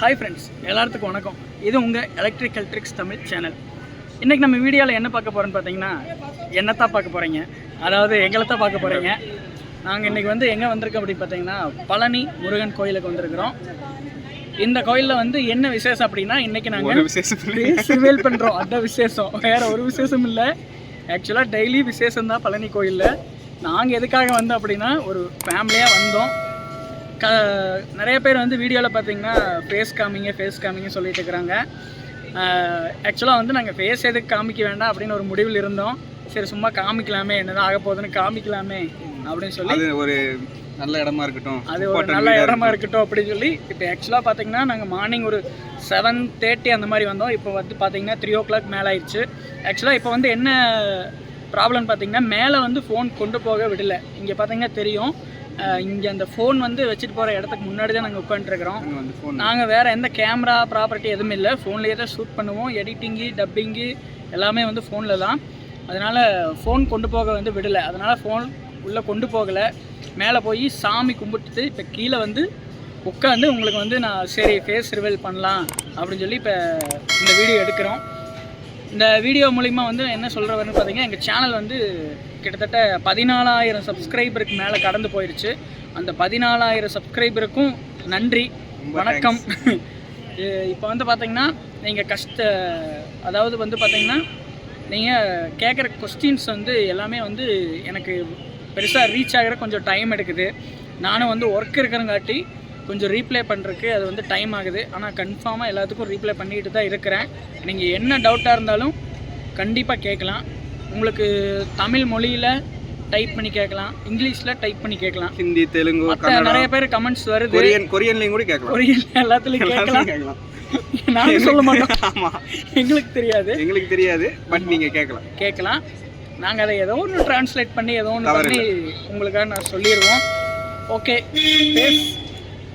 Friends எல்லாத்துக்கும் வணக்கம். இது உங்கள் எலக்ட்ரிக்கல் ட்ரிக்ஸ் தமிழ் சேனல் இன்றைக்கி நம்ம வீடியோவில் என்ன பார்க்க போகிறோன்னு பார்த்தீங்கன்னா என்னத்தான் பார்க்க போகிறீங்க அதாவது எங்களை தான் பார்க்க போகிறீங்க நாங்கள் இன்றைக்கி வந்து எங்கே வந்திருக்கோம் அப்படின்னு பார்த்தீங்கன்னா பழனி முருகன் கோயிலுக்கு வந்திருக்கிறோம். இந்த கோயிலில் வந்து என்ன விசேஷம் அப்படின்னா இன்றைக்கி நாங்கள் விசேஷம் ரிவேல் பண்ணுறோம் அதான் விசேஷம். வேறு ஒரு விசேஷம் இல்லை. ஆக்சுவலாக டெய்லி விசேஷம் தான் பழனி கோயிலில். நாங்கள் எதுக்காக வந்தோம் அப்படின்னா ஒரு ஃபேமிலியாக வந்தோம். க நிறைய பேர் வந்து வீடியோவில் பார்த்தீங்கன்னா ஃபேஸ் காமிங்க ஃபேஸ் காமிங்க சொல்லிட்டு இருக்கிறாங்க. ஆக்சுவலாக வந்து நாங்கள் ஃபேஸ் எதுக்கு காமிக்க வேண்டாம் அப்படின்னு ஒரு முடிவில் இருந்தோம். சரி சும்மா காமிக்கலாமே என்னதான் ஆக போகுதுன்னு காமிக்கலாமே அப்படின்னு சொல்லி ஒரு நல்ல இடமா இருக்கட்டும். அது ஒரு நல்ல இடமா இருக்கட்டும். அப்படின்னு சொல்லி இப்போ ஆக்சுவலாக பார்த்தீங்கன்னா நாங்கள் மார்னிங் ஒரு செவன் தேர்ட்டி அந்த மாதிரி வந்தோம். இப்போ வந்து பார்த்தீங்கன்னா த்ரீ ஓ கிளாக் மேலே ஆயிடுச்சு. ஆக்சுவலாக இப்போ வந்து என்ன ப்ராப்ளம் பார்த்தீங்கன்னா மேலே வந்து ஃபோன் கொண்டு போக விடல. இங்கே பார்த்தீங்கன்னா தெரியும். இங்கே அந்த ஃபோன் வந்து வச்சுட்டு போகிற இடத்துக்கு முன்னாடி தான் நாங்கள் உட்காந்துருக்குறோம் நாங்கள் வேறு எந்த கேமரா ப்ராப்பர்ட்டி எதுவும் இல்லை. ஃபோன்லேயே தான் ஷூட் பண்ணுவோம். எடிட்டிங்கு டப்பிங்கு எல்லாமே வந்து ஃபோனில் தான். அதனால் ஃபோன் கொண்டு போக வந்து விடலை. அதனால் ஃபோன் உள்ளே கொண்டு போகலை. மேலே போய் சாமி கும்பிட்டுட்டு இப்போ கீழே வந்து உட்காந்து உங்களுக்கு வந்து நான் சரி ஃபேஸ் ரிவீல் பண்ணலாம் அப்படின்னு சொல்லி இப்போ இந்த வீடியோ எடுக்கிறோம். இந்த வீடியோ மூலிமா வந்து என்ன சொல்கிற வரேன்னு பார்த்தீங்கன்னா எங்கள் சேனல் வந்து கிட்டத்தட்ட பதினாலாயிரம் சப்ஸ்கிரைபருக்கு மேலே கடந்து போயிடுச்சு அந்த பதினாலாயிரம் சப்ஸ்கிரைபருக்கும் நன்றி வணக்கம். இப்போ வந்து பார்த்தீங்கன்னா நீங்கள் கஷ்ட அதாவது வந்து பார்த்தீங்கன்னா நீங்கள் கேட்குற கொஸ்டின்ஸ் வந்து எல்லாமே வந்து எனக்கு பெருசாக ரீச் ஆகிற கொஞ்சம் டைம் எடுக்குது. நானும் வந்து ஒர்க் இருக்கிறங்காட்டி கொஞ்சம் ரீப்ளே பண்ணுறதுக்கு அது வந்து டைம் ஆகுது. ஆனால் கன்ஃபார்மாக எல்லாத்துக்கும் ரீப்ளே பண்ணிட்டு தான் இருக்கிறேன். நீங்கள் என்ன டவுட்டாக இருந்தாலும் கண்டிப்பாக கேட்கலாம். உங்களுக்கு தமிழ் மொழியில் டைப் பண்ணி கேட்கலாம். இங்கிலீஷில் டைப் பண்ணி கேட்கலாம். ஹிந்தி தெலுங்கு நிறைய பேர் கமெண்ட்ஸ் வருது. கொரியன் கொரியன்லயும் கூட கேட்கலாம். கொரியன் எல்லாத்துலேயும் கேட்கலாம். நானும் சொல்ல மாட்டோம். ஆமா. எங்களுக்கு தெரியாது. எங்களுக்கு தெரியாது பட் நீங்க கேட்கலாம். கேட்கலாம். நாங்கள் அதை ஏதோ ஒன்று டிரான்ஸ்லேட் பண்ணி ஏதோ ஒன்று பண்ணி உங்களுக்காக நான் சொல்லிடுவோம் ஓகே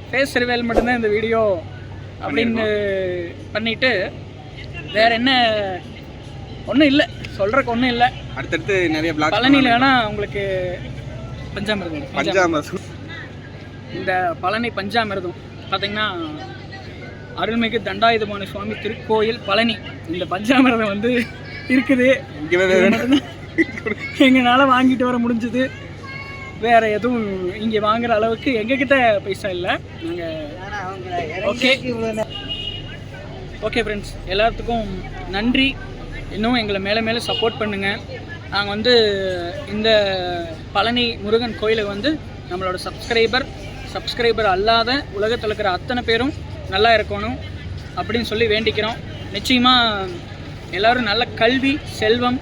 ஃபேஸ் ரிவேல் மட்டும்தான் இந்த வீடியோ அப்படின்னு பண்ணிட்டு வேற என்ன? ஒன்றும் இல்லை. சொல்கிறக்கு ஒன்றும் இல்லை. அடுத்தடுத்து நிறைய பிளாக் பழனியில் வேணால் உங்களுக்கு பஞ்சாமிரதம் பஞ்சா பஞ்சாமரம் இந்த பழனி பஞ்சாமிரதம். பார்த்தீங்கன்னா அருள்மிகு தண்டாயுதபாணி சுவாமி திருக்கோயில் பழனி. இந்த பஞ்சாமிரதம் வந்து இருக்குது. எங்களால் வாங்கிட்டு வர முடிஞ்சது. வேற எதுவும் இங்கே வாங்குற அளவுக்கு எங்ககிட்ட பைசா இல்லை. நாங்கள் ஓகே ஓகே ஃப்ரெண்ட்ஸ் எல்லாத்துக்கும் நன்றி. இன்னும் எங்களை மேலே மேலே சப்போர்ட் பண்ணுங்கள் நாங்கள் வந்து இந்த பழனி முருகன் கோயிலுக்கு வந்து நம்மளோட சப்ஸ்கிரைபர் சப்ஸ்கிரைபர் அல்லாத உலகத்தில் இருக்கிற அத்தனை பேரும் நல்லா இருக்கணும் அப்படின்னு சொல்லி வேண்டிக்கிறோம். நிச்சயமாக எல்லாரும் நல்ல கல்வி செல்வம்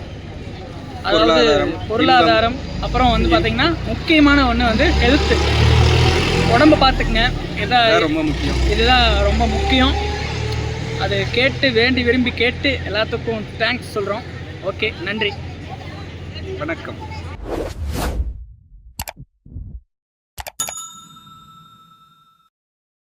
அதாவது பொருளாதாரம், அப்புறம் வந்து பார்த்தீங்கன்னா முக்கியமான ஒன்று வந்து ஹெல்த்து உடம்ப பார்த்துக்குங்க. அதான் ரொம்ப முக்கியம். இதுதான் ரொம்ப முக்கியம். அது கேட்டு வேண்டி விரும்பி கேட்டு எல்லாத்துக்கும் தேங்க்ஸ் சொல்கிறோம் ஓகே நன்றி. வணக்கம்.